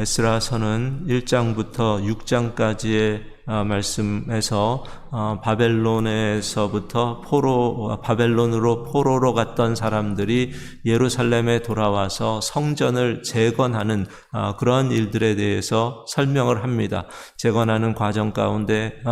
에스라서는 1장부터 6장까지의 어, 말씀에서 어, 바벨론에서부터 포로 어, 바벨론으로 포로로 갔던 사람들이 예루살렘에 돌아와서 성전을 재건하는 어, 그런 일들에 대해서 설명을 합니다. 재건하는 과정 가운데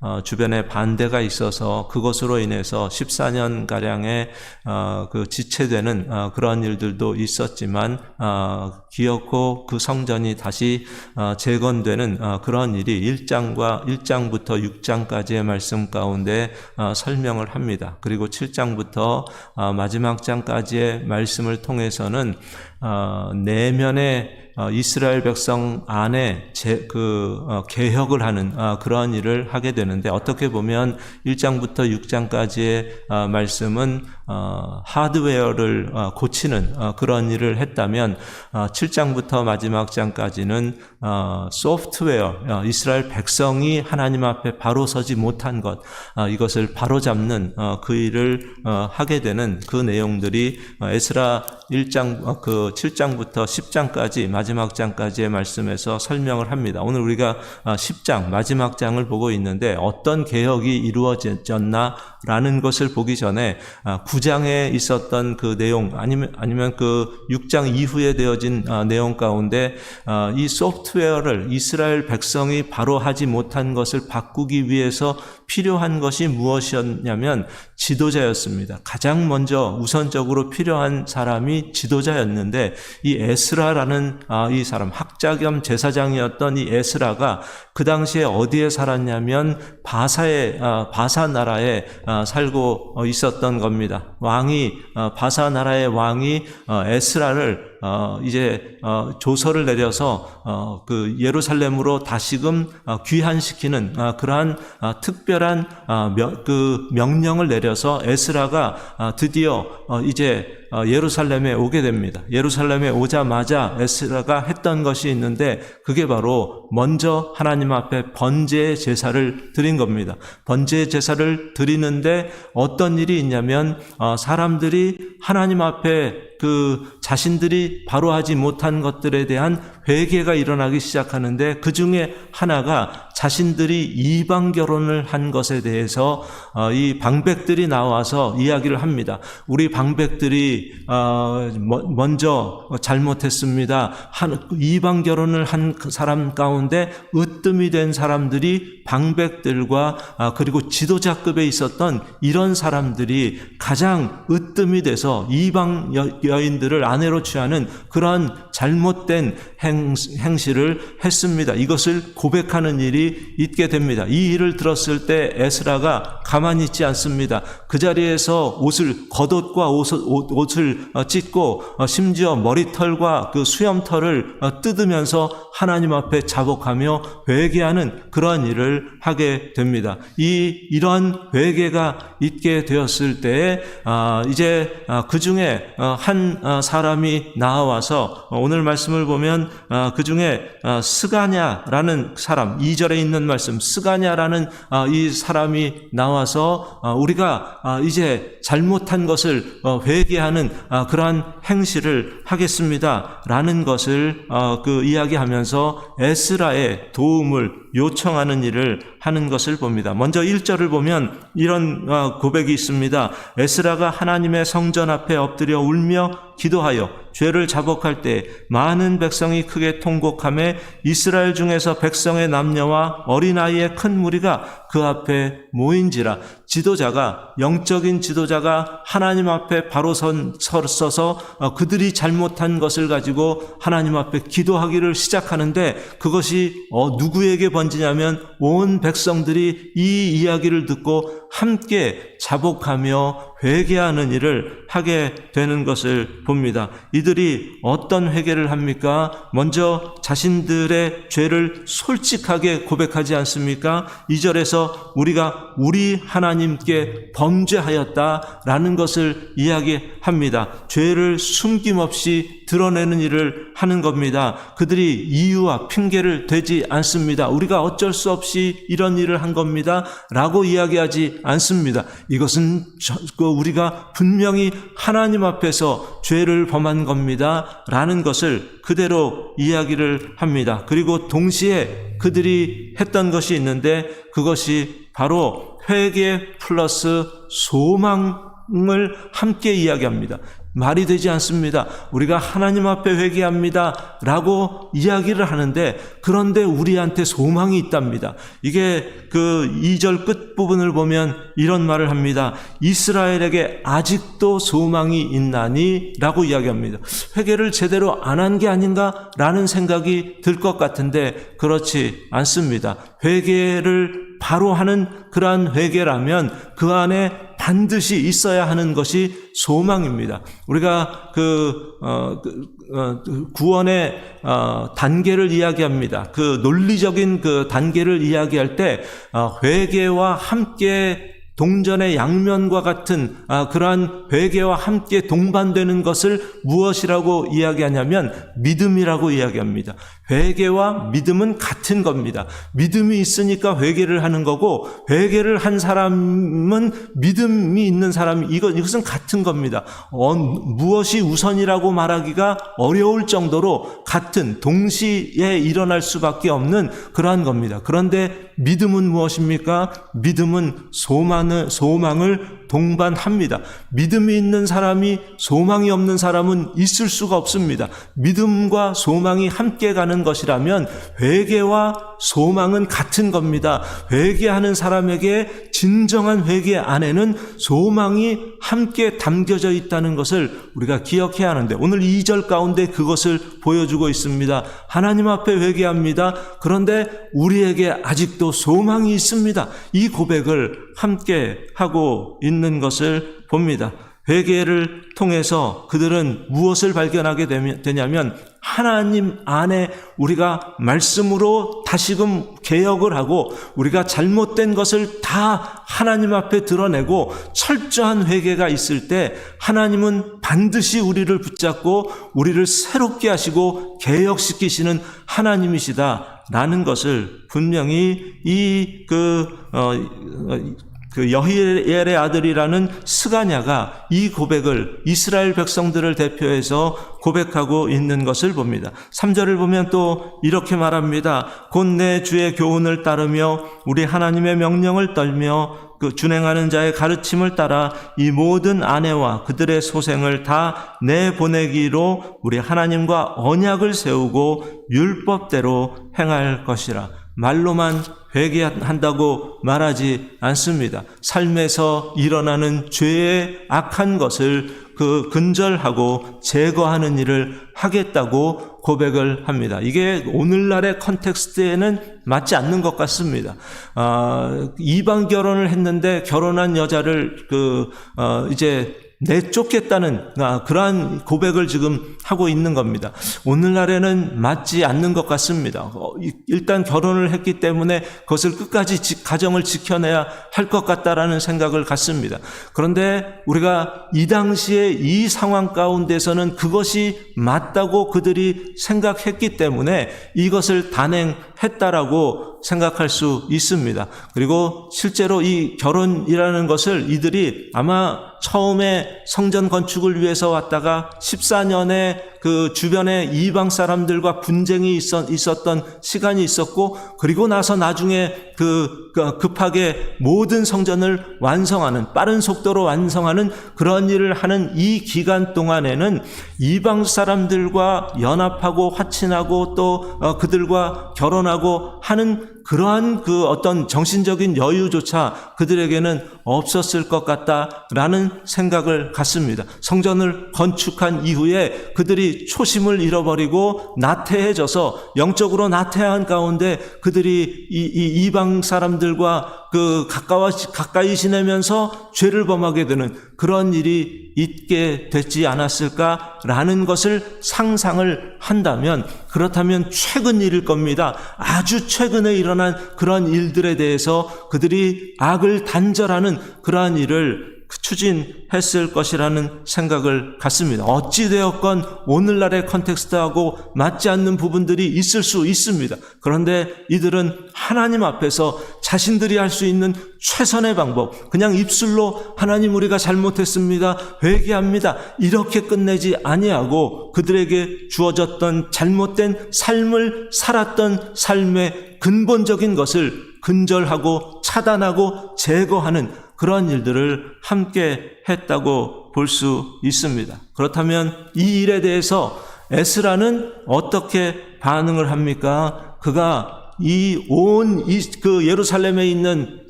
어, 어, 주변에 반대가 있어서 그것으로 인해서 14년 가량의 어, 그 지체되는 어, 그런 일들도 있었지만 어, 기어코 그 성전이 다시 어, 재건되는 어, 그런 일이 1장과 1장부터 6장까지의 말씀 가운데 어, 설명을 합니다. 그리고 7장부터 어, 마지막 장까지의 말씀을 통해서는 어, 내면의 어, 이스라엘 백성 안에 제, 그 어, 개혁을 하는 어, 그러한 일을 하게 되는데 어떻게 보면 1장부터 6장까지의 어, 말씀은 어, 하드웨어를 어, 고치는 어, 그런 일을 했다면 어, 7장부터 마지막 장까지는 어, 소프트웨어 어, 이스라엘 백성이 하나님 앞에 바로 서지 못한 것 어, 이것을 바로 잡는 어, 그 일을 어, 하게 되는 그 내용들이 어, 에스라 1장 어, 그 7장부터 10장까지 마지막 장까지의 말씀에서 설명을 합니다. 오늘 우리가 어, 10장 마지막 장을 보고 있는데 어떤 개혁이 이루어졌나라는 것을 보기 전에 어, 9장에 있었던 그 내용 아니면 아니면 그 6장 이후에 되어진 어, 내용 가운데 어, 이 소프트웨어를 이스라엘 백성이 바로 하지 못한 것을 바꾸기 위해서 필요한 것이 무엇이었냐면 지도자였습니다. 가장 먼저 우선적으로 필요한 사람이 지도자였는데 이 에스라라는 아, 이 사람 학자 겸 제사장이었던 이 에스라가 그 당시에 어디에 살았냐면 바사의 아, 바사 나라에 아, 살고 어, 있었던 겁니다. 왕이 어, 바사 나라의 왕이 어, 에스라를 어, 이제 어, 조서를 내려서 어, 그 예루살렘으로 다시금 어, 귀환시키는 어, 그러한 어, 특별한 어, 명, 그 명령을 내려서 에스라가 어, 드디어 어, 이제 어, 예루살렘에 오게 됩니다. 예루살렘에 오자마자 에스라가 했던 것이 있는데 그게 바로 먼저 하나님 앞에 번제 제사를 드린 겁니다. 번제 제사를 드리는데 어떤 일이 있냐면 어, 사람들이 하나님 앞에 그 자신들이 바로 하지 못한 것들에 대한 회개가 일어나기 시작하는데 그 중에 하나가 자신들이 이방 결혼을 한 것에 대해서 어, 이 방백들이 나와서 이야기를 합니다. 우리 방백들이 어, 먼저 잘못했습니다. 한 이방 결혼을 한그 사람 가운데 으뜸이 된 사람들이 방백들과 아, 그리고 지도자급에 있었던 이런 사람들이 가장 으뜸이 돼서 이방 여인들을 아내로 취하는 그러한 잘못된 행, 행실을 했습니다. 이것을 고백하는 일이 있게 됩니다. 이 일을 들었을 때 에스라가 가만히 있지 않습니다. 그 자리에서 옷을 겉옷과 옷을, 옷을 찢고 어, 심지어 머리털과 그 수염털을 어, 뜯으면서 하나님 앞에 자복하며 회개하는 그러한 일을 하게 됩니다. 이 이러한 회개가 있게 되었을 때 아, 이제 그 중에 어, 한 사람이 나와서 오늘 말씀을 보면 그 중에 스가냐라는 사람 2절에 있는 말씀 스가냐라는 이 사람이 나와서 우리가 이제 잘못한 것을 회개하는 그러한 행실을 하겠습니다라는 것을 그 이야기하면서 에스라의 도움을 요청하는 일을 하는 것을 봅니다. 먼저 1절을 보면 이런 고백이 있습니다. 에스라가 하나님의 성전 앞에 엎드려 울며 기도하여 죄를 자복할 때 많은 백성이 크게 통곡함에 이스라엘 중에서 백성의 남녀와 어린아이의 큰 무리가 그 앞에 모인지라 지도자가 영적인 지도자가 하나님 앞에 바로 선 서서 그들이 잘못한 것을 가지고 하나님 앞에 기도하기를 시작하는데 그것이 어, 누구에게 번지냐면 온 백성들이 이 이야기를 듣고 함께 자복하며 회개하는 일을 하게 되는 것을 봅니다. 이들이 어떤 회개를 합니까? 먼저 자신들의 죄를 솔직하게 고백하지 않습니까? 2절에서 우리가 우리 하나님께 범죄하였다라는 것을 이야기합니다. 죄를 숨김없이 드러내는 일을 하는 겁니다. 그들이 이유와 핑계를 대지 않습니다. 우리가 어쩔 수 없이 이런 일을 한 겁니다. 라고 이야기하지 않습니다. 이것은 저- 그 우리가 분명히 하나님 앞에서 죄를 범한 겁니다. 라는 것을 그대로 이야기를 합니다. 그리고 동시에 그들이 했던 것이 있는데 그것이 바로 회개 플러스 소망을 함께 이야기합니다. 말이 되지 않습니다. 우리가 하나님 앞에 회개합니다. 라고 이야기를 하는데 그런데 우리한테 소망이 있답니다. 이게 그 2절 끝부분을 보면 이런 말을 합니다. 이스라엘에게 아직도 소망이 있나니? 라고 이야기합니다. 회개를 제대로 안 한 게 아닌가? 라는 생각이 들 것 같은데 그렇지 않습니다. 회개를 바로 하는 그러한 회개라면 그 안에 반드시 있어야 하는 것이 소망입니다. 우리가 그, 어, 그, 어, 그 구원의 어, 단계를 이야기합니다. 그 논리적인 그 단계를 이야기할 때 어, 회개와 함께 동전의 양면과 같은 아, 그러한 회개와 함께 동반되는 것을 무엇이라고 이야기하냐면 믿음이라고 이야기합니다. 회개와 믿음은 같은 겁니다. 믿음이 있으니까 회개를 하는 거고 회개를 한 사람은 믿음이 있는 사람 이것 이것은 같은 겁니다. 어, 무엇이 우선이라고 말하기가 어려울 정도로 같은 동시에 일어날 수밖에 없는 그러한 겁니다. 그런데 믿음은 무엇입니까? 믿음은 소망을, 소망을 동반합니다. 믿음이 있는 사람이 소망이 없는 사람은 있을 수가 없습니다. 믿음과 소망이 함께 가는 것이라면 회개와 소망은 같은 겁니다. 회개하는 사람에게 진정한 회개 안에는 소망이 함께 담겨져 있다는 것을 우리가 기억해야 하는데 오늘 2절 가운데 그것을 보여주고 있습니다. 하나님 앞에 회개합니다. 그런데 우리에게 아직도 소망이 있습니다. 이 고백을 함께 하고 있는 것을 봅니다. 회개를 통해서 그들은 무엇을 발견하게 되냐면 하나님 안에 우리가 말씀으로 다시금 개혁을 하고 우리가 잘못된 것을 다 하나님 앞에 드러내고 철저한 회개가 있을 때 하나님은 반드시 우리를 붙잡고 우리를 새롭게 하시고 개혁시키시는 하나님이시다. 라는 것을 분명히 이그 어, 어, 그 여히엘의 아들이라는 스가냐가 이 고백을 이스라엘 백성들을 대표해서 고백하고 있는 것을 봅니다. 3절을 보면 또 이렇게 말합니다. 곧 내 주의 교훈을 따르며 우리 하나님의 명령을 떨며 그 준행하는 자의 가르침을 따라 이 모든 아내와 그들의 소생을 다 내보내기로 우리 하나님과 언약을 세우고 율법대로 행할 것이라. 말로만 회개한다고 말하지 않습니다. 삶에서 일어나는 죄의 악한 것을 그 근절하고 제거하는 일을 하겠다고 고백을 합니다. 이게 오늘날의 컨텍스트에는 맞지 않는 것 같습니다. 아, 이방 결혼을 했는데 결혼한 여자를 그 어, 이제 내쫓겠다는 아, 그러한 고백을 지금 하고 있는 겁니다. 오늘날에는 맞지 않는 것 같습니다. 어, 이- 일단 결혼을 했기 때문에 그것을 끝까지 지- 가정을 지켜내야 할 것 같다라는 생각을 갖습니다. 그런데 우리가 이 당시에 이 상황 가운데서는 그것이 맞다고 그들이 생각했기 때문에 이것을 단행 했다라고 생각할 수 있습니다. 그리고 실제로 이 결혼이라는 것을 이들이 아마 처음에 성전 건축을 위해서 왔다가 14년에 그 주변에 이방 사람들과 분쟁이 있었, 있었던 시간이 있었고 그리고 나서 나중에 그, 그 급하게 모든 성전을 완성하는 빠른 속도로 완성하는 그런 일을 하는 이 기간 동안에는 이방 사람들과 연합하고 화친하고 또 어, 그들과 결혼하고 하는 그러한 그 어떤 정신적인 여유조차 그들에게는 없었을 것 같다라는 생각을 갖습니다. 성전을 건축한 이후에 그들이 초심을 잃어버리고 나태해져서 영적으로 나태한 가운데 그들이 이, 이 이방 사람들과 그 가까워 가까이 지내면서 죄를 범하게 되는 그런 일이 있게 됐지 않았을까라는 것을 상상을 한다면 그렇다면 최근 일일 겁니다. 아주 최근에 일어난 그런 일들에 대해서 그들이 악을 단절하는 그러한 일을 추진했을 것이라는 생각을 갖습니다. 어찌되었건 오늘날의 컨텍스트하고 맞지 않는 부분들이 있을 수 있습니다. 그런데 이들은 하나님 앞에서 자신들이 할 수 있는 최선의 방법, 그냥 입술로 하나님 우리가 잘못했습니다. 회개합니다. 이렇게 끝내지 아니하고 그들에게 주어졌던 잘못된 삶을 살았던 삶의 근본적인 것을 근절하고 차단하고 제거하는 그런 일들을 함께 했다고 볼 수 있습니다. 그렇다면 이 일에 대해서 에스라는 어떻게 반응을 합니까? 그가 이 온 그 예루살렘에 있는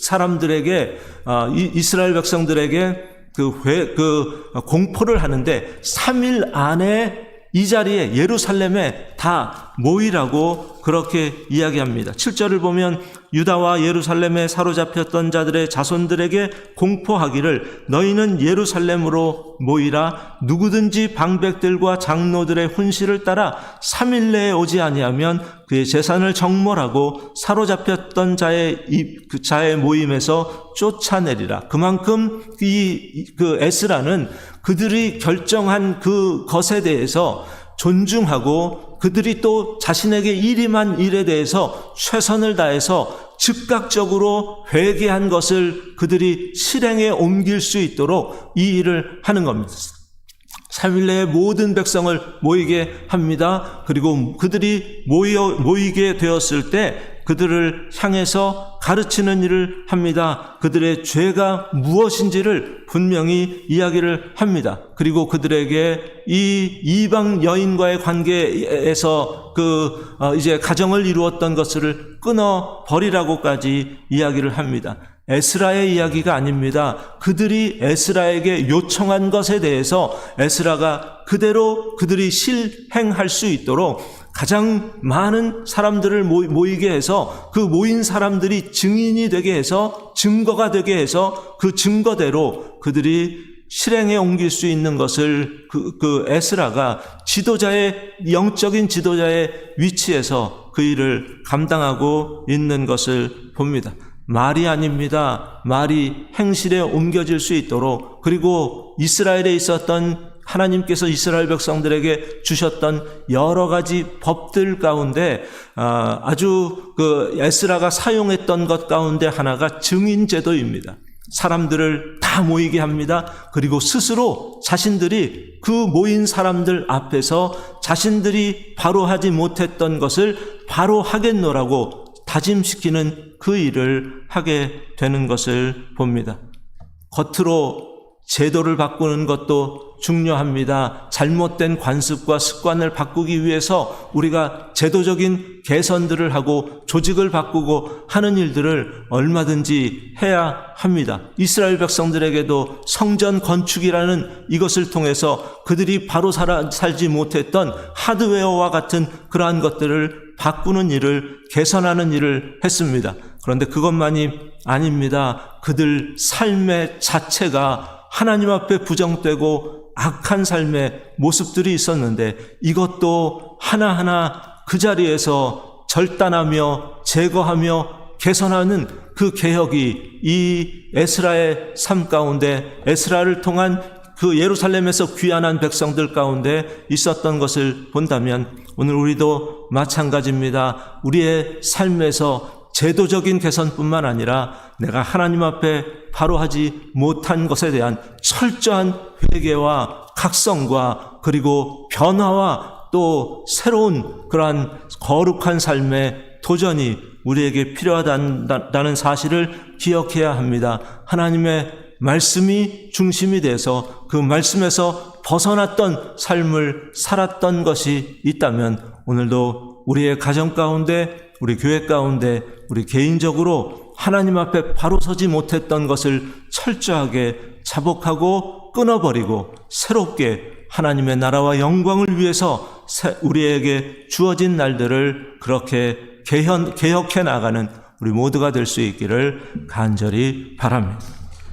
사람들에게 아, 이 이스라엘 백성들에게 그, 회, 그 공포를 하는데 3일 안에 이 자리에 예루살렘에 다 모이라고 그렇게 이야기합니다. 7절을 보면 유다와 예루살렘에 사로잡혔던 자들의 자손들에게 공포하기를 너희는 예루살렘으로 모이라 누구든지 방백들과 장로들의 훈시를 따라 3일 내에 오지 아니하면 그의 재산을 정몰하고 사로잡혔던 자의 이- 그 자의 모임에서 쫓아내리라. 그만큼 이 그 에스라는 그들이 결정한 그 것에 대해서 존중하고 그들이 또 자신에게 일임한 일에 대해서 최선을 다해서 즉각적으로 회개한 것을 그들이 실행에 옮길 수 있도록 이 일을 하는 겁니다. 3일 내에 모든 백성을 모이게 합니다. 그리고 그들이 모여, 모이게 되었을 때 그들을 향해서 가르치는 일을 합니다. 그들의 죄가 무엇인지를 분명히 이야기를 합니다. 그리고 그들에게 이 이방 여인과의 관계에서 그 어, 이제 가정을 이루었던 것을 끊어 버리라고까지 이야기를 합니다. 에스라의 이야기가 아닙니다. 그들이 에스라에게 요청한 것에 대해서 에스라가 그대로 그들이 실행할 수 있도록 가장 많은 사람들을 모이- 모이게 해서 그 모인 사람들이 증인이 되게 해서 증거가 되게 해서 그 증거대로 그들이 실행에 옮길 수 있는 것을 그, 그 에스라가 지도자의 영적인 지도자의 위치에서 그 일을 감당하고 있는 것을 봅니다. 말이 아닙니다. 말이 행실에 옮겨질 수 있도록 그리고 이스라엘에 있었던 하나님께서 이스라엘 백성들에게 주셨던 여러 가지 법들 가운데 아, 아주 그 에스라가 사용했던 것 가운데 하나가 증인 제도입니다. 사람들을 다 모이게 합니다. 그리고 스스로 자신들이 그 모인 사람들 앞에서 자신들이 바로 하지 못했던 것을 바로 하겠노라고 다짐시키는 그 일을 하게 되는 것을 봅니다. 겉으로 제도를 바꾸는 것도 중요합니다. 잘못된 관습과 습관을 바꾸기 위해서 우리가 제도적인 개선들을 하고 조직을 바꾸고 하는 일들을 얼마든지 해야 합니다. 이스라엘 백성들에게도 성전 건축이라는 이것을 통해서 그들이 바로 살아, 살지 못했던 하드웨어와 같은 그러한 것들을 바꾸는 일을 개선하는 일을 했습니다. 그런데 그것만이 아닙니다. 그들 삶의 자체가 하나님 앞에 부정되고 악한 삶의 모습들이 있었는데 이것도 하나하나 그 자리에서 절단하며 제거하며 개선하는 그 개혁이 이 에스라의 삶 가운데 에스라를 통한 그 예루살렘에서 귀환한 백성들 가운데 있었던 것을 본다면 오늘 우리도 마찬가지입니다. 우리의 삶에서 제도적인 개선뿐만 아니라 내가 하나님 앞에 바로 하지 못한 것에 대한 철저한 회개와 각성과 그리고 변화와 또 새로운 그러한 거룩한 삶의 도전이 우리에게 필요하다는 사실을 기억해야 합니다. 하나님의 말씀이 중심이 돼서 그 말씀에서 벗어났던 삶을 살았던 것이 있다면 오늘도 우리의 가정 가운데 우리 교회 가운데 우리 개인적으로 하나님 앞에 바로 서지 못했던 것을 철저하게 자복하고 끊어버리고 새롭게 하나님의 나라와 영광을 위해서 우리에게 주어진 날들을 그렇게 개혁해 나가는 우리 모두가 될 수 있기를 간절히 바랍니다.